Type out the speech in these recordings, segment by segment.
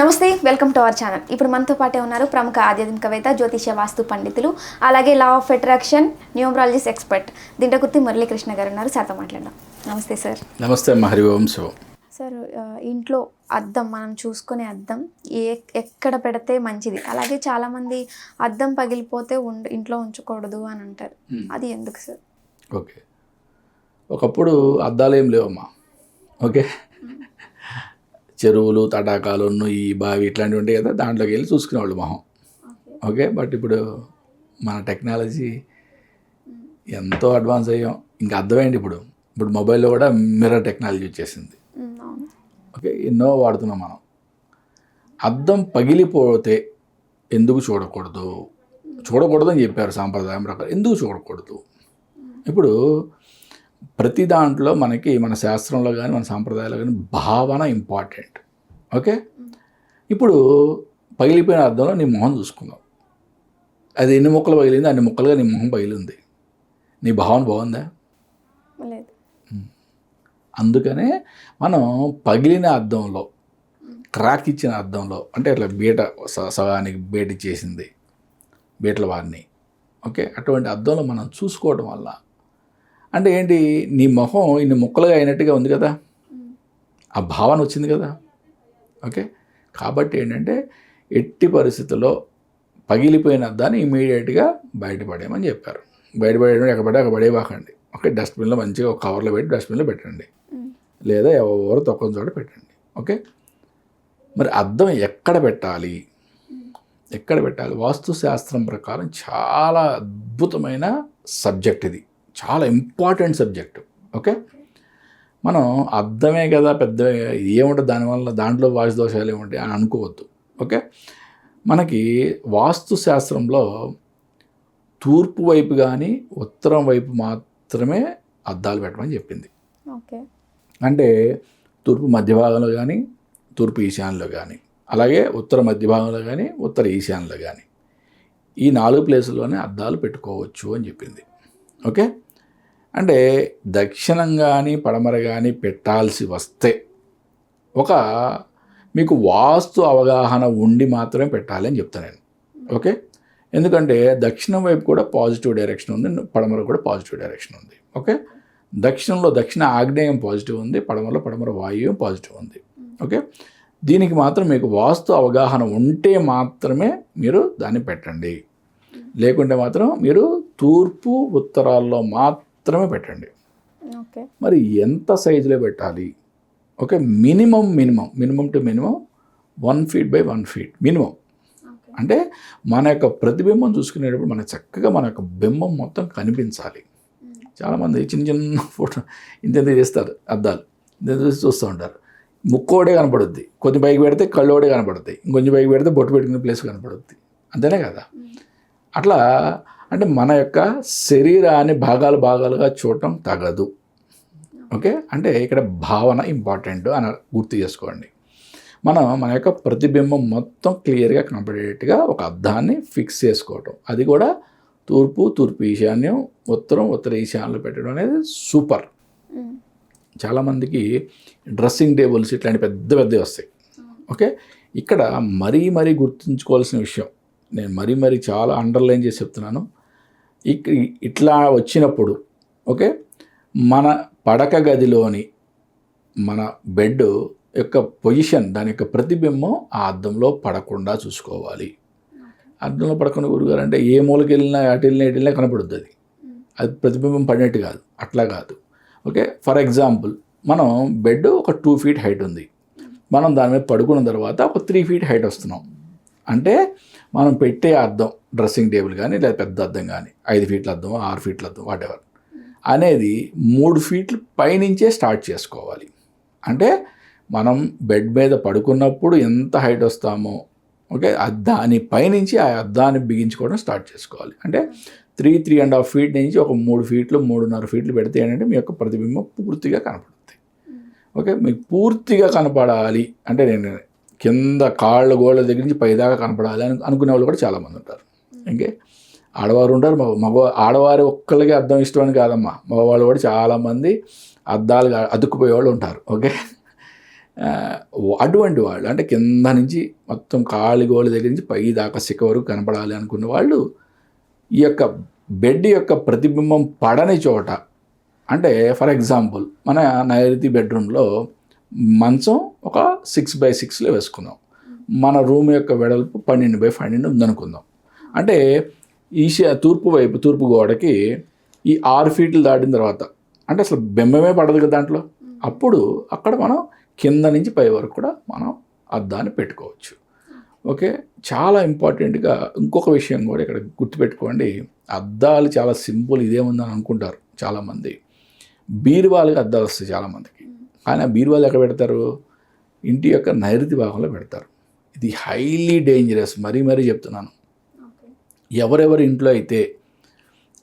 నమస్తే welcome to our channel. ఇప్పుడు మనతో పాటే ఉన్నారు ప్రముఖ ఆధ్యాత్మికవేత్త జ్యోతిష వాస్తు పండితులు అలాగే law of attraction numerologist expert Dintakurthi Muralikrishna garu ఉన్నారు. సార్తో మాట్లాడదాం. నమస్తే సార్ నమస్తే అమ్మ హరి ఓం శివం సార్ ఇంట్లో అద్దం మనం చూసుకునే అద్దం ఏ ఎక్కడ పెడితే మంచిది. అలాగే చాలామంది అద్దం పగిలిపోతే ఉండ ఇంట్లో ఉంచకూడదు అని అంటారు. అది ఎందుకు సార్ ఓకే. ఒకప్పుడు అద్దాలు ఏం లేవమ్మా. ఓకే? చెరువులు తటాకాలు ఈ బావి ఇట్లాంటివి ఉంటాయి కదా దాంట్లోకి వెళ్ళి చూసుకునేవాళ్ళు మొహం. ఓకే. బట్ ఇప్పుడు మన టెక్నాలజీ ఎంతో అడ్వాన్స్ అయ్యాం. ఇంకా అర్థమైంది ఇప్పుడు. ఇప్పుడు మొబైల్లో కూడా మిర్రర్ టెక్నాలజీ వచ్చేసింది. ఓకే ఎన్నో వాడుతున్నాం మనం. అద్దం పగిలిపోతే ఎందుకు చూడకూడదు? చూడకూడదు అని చెప్పారు సాంప్రదాయం ప్రకారం. ఎందుకు చూడకూడదు? ఇప్పుడు ప్రతి దాంట్లో మనకి మన శాస్త్రంలో కానీ మన సాంప్రదాయాల్లో కానీ భావన ఇంపార్టెంట్. ఓకే? ఇప్పుడు పగిలిపోయిన అర్థంలో నీ మొహం చూసుకుందాం. అది ఎన్ని ముక్కలు పగిలింది అన్ని ముక్కలుగా నీ మొహం పగిలింది. నీ భావన బాగుందా? లేదు. అందుకనే మనం పగిలిన అద్దంలో క్రాక్ ఇచ్చిన అద్దంలో అంటే ఇట్లా బీట సగానికి బీట ఇచ్చేసింది బీటల వారిని. ఓకే? అటువంటి అద్దంలో మనం చూసుకోవడం వల్ల అంటే ఏంటి నీ మొహం ఇన్ని ముక్కలుగా అయినట్టుగా ఉంది కదా. ఆ భావన వచ్చింది కదా. ఓకే? కాబట్టి ఏంటంటే ఎట్టి పరిస్థితుల్లో పగిలిపోయిన దాన్ని ఇమీడియట్గా బయటపడేయమని చెప్పారు. బయటపడేయడం ఎక్కడ పడే అక్కడ పడేవాకండి ఓకే? డస్ట్బిన్లో మంచిగా ఒక కవర్లో పెట్టి డస్ట్బిన్లో పెట్టండి. లేదా ఎవరు తక్కువ చోట పెట్టండి. ఓకే? మరి అద్దం ఎక్కడ పెట్టాలి? ఎక్కడ పెట్టాలి? వాస్తు శాస్త్రం ప్రకారం చాలా అద్భుతమైన సబ్జెక్ట్ ఇది. చాలా ఇంపార్టెంట్ సబ్జెక్ట్. ఓకే? మనం అర్థమే కదా పెద్ద ఏముంటుంది దానివల్ల దాంట్లో వాస్తు దోషాలు ఏముంటాయి అని అనుకోవద్దు. ఓకే? మనకి వాస్తు శాస్త్రంలో తూర్పు వైపు కానీ ఉత్తరం వైపు మాత్రమే అద్దాలు పెట్టమని చెప్పింది. ఓకే. అంటే తూర్పు మధ్య భాగంలో కానీ తూర్పు ఈశాన్యంలో కానీ అలాగే ఉత్తర మధ్య భాగంలో కానీ ఉత్తర ఈశాన్యంలో కానీ ఈ నాలుగు ప్లేసుల్లోనే అద్దాలు పెట్టుకోవచ్చు అని చెప్పింది. ఓకే? అంటే దక్షిణం కానీ పడమర కానీ పెట్టాల్సి వస్తే ఒక మీకు వాస్తు అవగాహన ఉండి మాత్రమే పెట్టాలి అని చెప్తాను నేను. ఓకే? ఎందుకంటే దక్షిణం వైపు కూడా పాజిటివ్ డైరెక్షన్ ఉంది పడమర కూడా పాజిటివ్ డైరెక్షన్ ఉంది. ఓకే? దక్షిణంలో దక్షిణ ఆగ్నేయం పాజిటివ్ ఉంది పడమరలో పడమర వాయువ్యం పాజిటివ్ ఉంది. ఓకే? దీనికి మాత్రం మీకు వాస్తు అవగాహన ఉంటే మాత్రమే మీరు దాన్ని పెట్టండి. లేకుంటే మాత్రం మీరు తూర్పు ఉత్తరాల్లో మాత్రం మాత్రమే పెట్టండి. మరి ఎంత సైజులో పెట్టాలి? Okay minimum minimum minimum two minimum one feet by one feet minimum. అంటే మన యొక్క ప్రతిబింబం చూసుకునేటప్పుడు మన చక్కగా మన యొక్క బింబం మొత్తం కనిపించాలి. చాలామంది చిన్న చిన్న ఫోటో ఇంత ఇంత చేస్తారు అద్దాలు. ఇంత చూసి చూస్తూ ఉంటారు. ముక్కోడే కనపడుద్ది. కొద్ది పైకి పెడితే కళ్ళోడే కనపడుద్ది. ఇంకొంచెం పైకి పెడితే బొట్టు పెట్టుకునే ప్లేస్ కనపడుద్ది. అంతేనే కదా? అట్లా అంటే మన యొక్క శరీరాన్ని భాగాలు భాగాలుగా చూడటం తగదు. ఓకే? అంటే ఇక్కడ భావన ఇంపార్టెంట్ అని గుర్తు చేసుకోండి. మనం మన యొక్క ప్రతిబింబం మొత్తం క్లియర్గా కనపడేట్టుగా ఒక అద్దాన్ని ఫిక్స్ చేసుకోవటం. అది కూడా తూర్పు తూర్పు ఈశాన్యం ఉత్తరం ఉత్తర ఈశాన్యంలో పెట్టడం అనేది సూపర్. చాలామందికి డ్రెస్సింగ్ టేబుల్స్ ఇట్లాంటి పెద్ద పెద్దవి వస్తాయి. ఓకే? ఇక్కడ మరీ మరీ గుర్తుంచుకోవాల్సిన విషయం. నేను మరీ మరీ చాలా అండర్లైన్ చేసి చెప్తున్నాను. ఇట్లా వచ్చినప్పుడు ఓకే? మన పడక గదిలోని మన బెడ్ యొక్క పొజిషన్ దాని యొక్క ప్రతిబింబం ఆ అద్దంలో పడకుండా చూసుకోవాలి. అద్దంలో పడకుండా గురుగారు అంటే ఏ మూలకి వెళ్ళినా అటు వెళ్ళినా ఇటు వెళ్ళినా కనపడుద్ది అది అది ప్రతిబింబం పడినట్టు కాదు. అట్లా కాదు. ఓకే? ఫర్ ఎగ్జాంపుల్ మనం బెడ్ ఒక టూ ఫీట్ హైట్ ఉంది. మనం దాని మీద పడుకున్న తర్వాత ఒక త్రీ ఫీట్ హైట్ వస్తున్నాం. అంటే మనం పెట్టే అద్దం డ్రెస్సింగ్ టేబుల్ కానీ లేదా పెద్ద అద్దం కానీ ఐదు ఫీట్ల అద్దం ఆరు ఫీట్ల అద్దం వాట్ ఎవర్ అనేది మూడు ఫీట్లు పైనుంచే స్టార్ట్ చేసుకోవాలి. అంటే మనం బెడ్ మీద పడుకున్నప్పుడు ఎంత హైట్ వస్తామో ఓకే దాని పైనుంచి ఆ అద్దాన్ని బిగించుకోవడం స్టార్ట్ చేసుకోవాలి. అంటే three three and half feet నుంచి ఒక మూడు ఫీట్లు మూడున్నర ఫీట్లు పెడితే ఏంటంటే మీ యొక్క ప్రతిబింబం పూర్తిగా కనపడుతుంది ఓకే మీకు పూర్తిగా కనపడాలి. అంటే నేను కింద కాళ్ళ గోళ్ళ దగ్గర నుంచి పైదాకా కనపడాలి అని అనుకునే వాళ్ళు కూడా చాలామంది ఉంటారు. ఇంకే ఆడవారు ఉంటారు మగ ఆడవారి ఒక్కళ్ళకి అర్థం ఇష్టం అని కాదమ్మా. మగవాళ్ళు కూడా చాలామంది అద్దాలు అతుక్కుపోయే వాళ్ళు ఉంటారు. ఓకే? అటువంటి వాళ్ళు అంటే కింద నుంచి మొత్తం కాళ్ళు గోళ్ళ దగ్గర నుంచి పై దాకా సిక్క వరకు కనపడాలి అనుకున్న వాళ్ళు ఈ యొక్క బెడ్ యొక్క ప్రతిబింబం పడని చోట అంటే ఫర్ ఎగ్జాంపుల్ మన నైరుతి బెడ్రూమ్లో మంచం ఒక సిక్స్ బై సిక్స్లో వేసుకుందాం మన రూమ్ యొక్క వెడల్పు పన్నెండు బై పన్నెండు ఉందనుకుందాం అంటే ఈశా తూర్పు వైపు తూర్పు గోడకి ఈ ఆరు ఫీట్లు దాటిన తర్వాత అంటే అసలు బెంబమే పడదు కదా దాంట్లో? అప్పుడు అక్కడ మనం కింద నుంచి పై వరకు కూడా మనం అద్దాన్ని పెట్టుకోవచ్చు. ఓకే? చాలా ఇంపార్టెంట్గా ఇంకొక విషయం కూడా ఇక్కడ గుర్తుపెట్టుకోండి. అద్దాలు చాలా సింపుల్ ఇదేముందని అనుకుంటారు చాలామంది. బీరువాలుగా అద్దాలు వస్తాయి చాలామందికి. కానీ ఆ బీరువాలు ఎక్కడ పెడతారు? ఇంటి యొక్క నైరుతి భాగంలో పెడతారు. ఇది హైలీ డేంజరస్. మరీ మరీ చెప్తున్నాను. ఎవరెవరి ఇంట్లో అయితే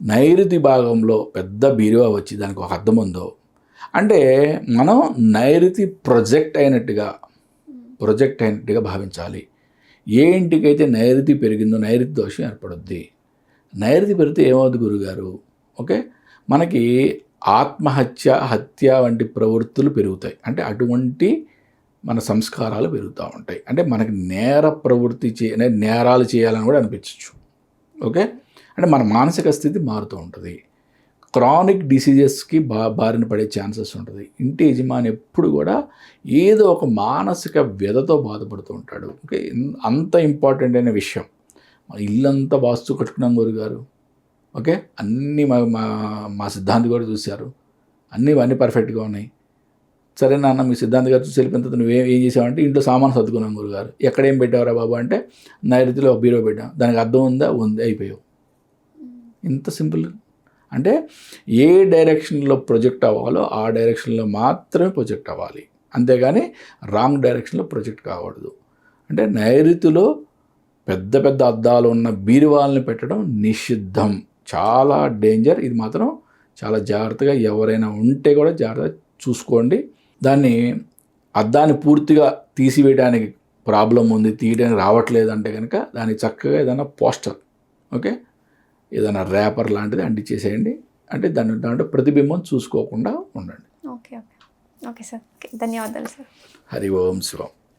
నైరుతి భాగంలో పెద్ద బీరువా వచ్చి దానికి ఒక అర్థం ఉందో అంటే మనం నైరుతి ప్రొజెక్ట్ అయినట్టుగా ప్రొజెక్ట్ అయినట్టుగా భావించాలి. ఏ ఇంటికైతే నైరుతి పెరిగిందో నైరుతి దోషం ఏర్పడుద్ది. నైరుతి పెరిగితే ఏమవుద్ది గురుగారు? ఓకే? మనకి ఆత్మహత్య హత్య వంటి ప్రవృత్తులు పెరుగుతాయి. అంటే అటువంటి మన సంస్కారాలు పెరుగుతూ ఉంటాయి. అంటే మనకి నేర ప్రవృత్తి చే నేరాలు చేయాలని కూడా అనిపించవచ్చు ఓకే? అంటే మన మానసిక స్థితి మారుతూ ఉంటుంది. క్రానిక్ డిసీజెస్కి బా బారిన పడే ఛాన్సెస్ ఉంటుంది. ఇంటి యజమాని ఎప్పుడు కూడా ఏదో ఒక మానసిక వ్యధతో బాధపడుతూ ఉంటాడు. ఓకే? అంత ఇంపార్టెంట్ అయిన విషయం. ఇల్లంతా వాస్తు కట్టుకున్నాం గురుగారు. ఓకే? అన్నీ మా మా మా సిద్ధాంతి కూడా చూశారు. అన్నీ అన్నీ పర్ఫెక్ట్గా ఉన్నాయి. సరే నాన్న మీ సిద్ధాంతి గారు చూసి వెళ్ళిపోయిన తర్వాత నువ్వేం ఏం చేసావంటే ఇంట్లో సామాన్ సర్దుకున్నాం గురుగారు. ఎక్కడేం పెట్టావరా బాబు అంటే నైరుతిలో ఒక బీరో పెట్టాం. దానికి అర్థం ఉందా? ఉంది అయిపోయావు. ఇంత సింపుల్. అంటే ఏ డైరెక్షన్లో ప్రొజెక్ట్ అవ్వాలో ఆ డైరెక్షన్లో మాత్రమే ప్రొజెక్ట్ అవ్వాలి. అంతేగాని రాంగ్ డైరెక్షన్లో ప్రొజెక్ట్ కావడదు అంటే నైరుతిలో పెద్ద పెద్ద అద్దాలు ఉన్న బీరువాలని పెట్టడం నిషిద్ధం. చాలా డేంజర్ ఇది మాత్రం చాలా జాగ్రత్తగా ఎవరైనా ఉంటే కూడా జాగ్రత్తగా చూసుకోండి. దాన్ని అద్దాన్ని పూర్తిగా తీసివేయడానికి ప్రాబ్లం ఉంది. తీయడానికి రావట్లేదు అంటే కనుక దానికి చక్కగా ఏదైనా పోస్టర్ ఓకే? ఏదైనా ర్యాపర్ లాంటిది అంటించేసేయండి. అంటే దాని దాంట్లో ప్రతిబింబం చూసుకోకుండా ఉండండి. Okay okay. Okay sir. ధన్యవాదాలు సార్. హరి ఓం శివం.